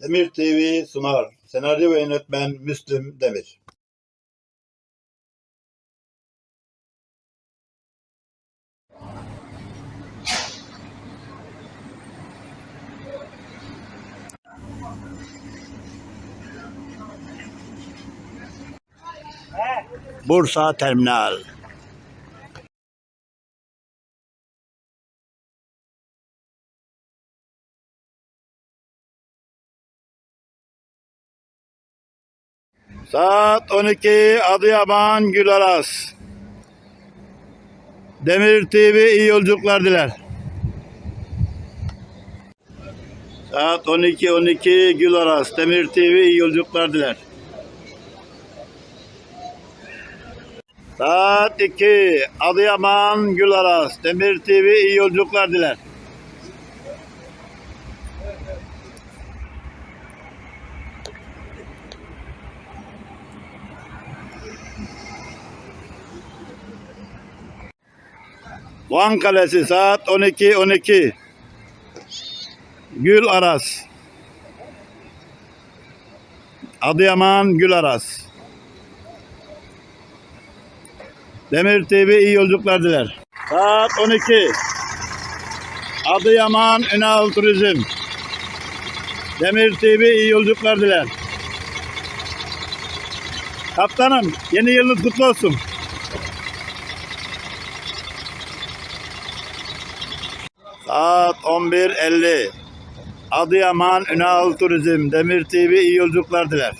Demir TV sunar. Senaryo ve yönetmen Müslüm Demir. Bursa Terminal. Saat 12 Adıyaman Gülaras. Demir TV iyi yolculuklar diler. Saat 12 12 Gülaras. Demir TV iyi yolculuklar diler. Saat 2 Adıyaman Gülaras. Demir TV iyi yolculuklar diler. Van Kalesi saat 12 12. Gül Aras. Adıyaman Gül Aras. Demir TV iyi yolculuklar diler. Saat 12. Adıyaman Ünal Turizm. Demir TV iyi yolculuklar diler. Kaptanım yeni yılınız kutlu olsun. Saat 11.50. Adıyaman Ünal Turizm Demir TV iyi yolculuklar diler.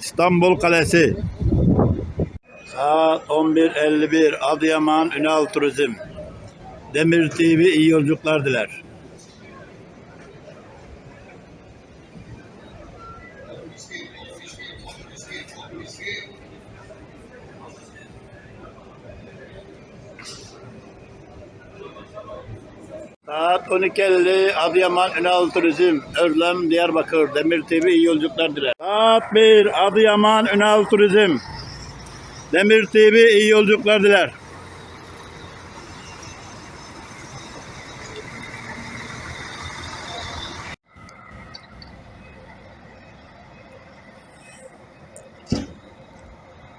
İstanbul Kalesi. Saat 11.51. Adıyaman Ünal Turizm. Demir TV iyi yolculuklar diler. Saat 12.50 Adıyaman Ünal Turizm Özlem Diyarbakır Demir TV iyi yolculuklar diler. Saat 1 Adıyaman Ünal Turizm Demir TV iyi yolculuklar diler.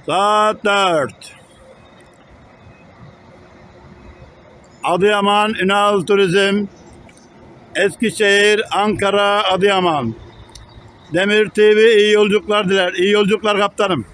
Saat 4 Adıyaman Ünal Turizm Eskişehir, Ankara, Adıyaman Demir TV iyi yolculuklar diler. İyi yolculuklar kaptanım.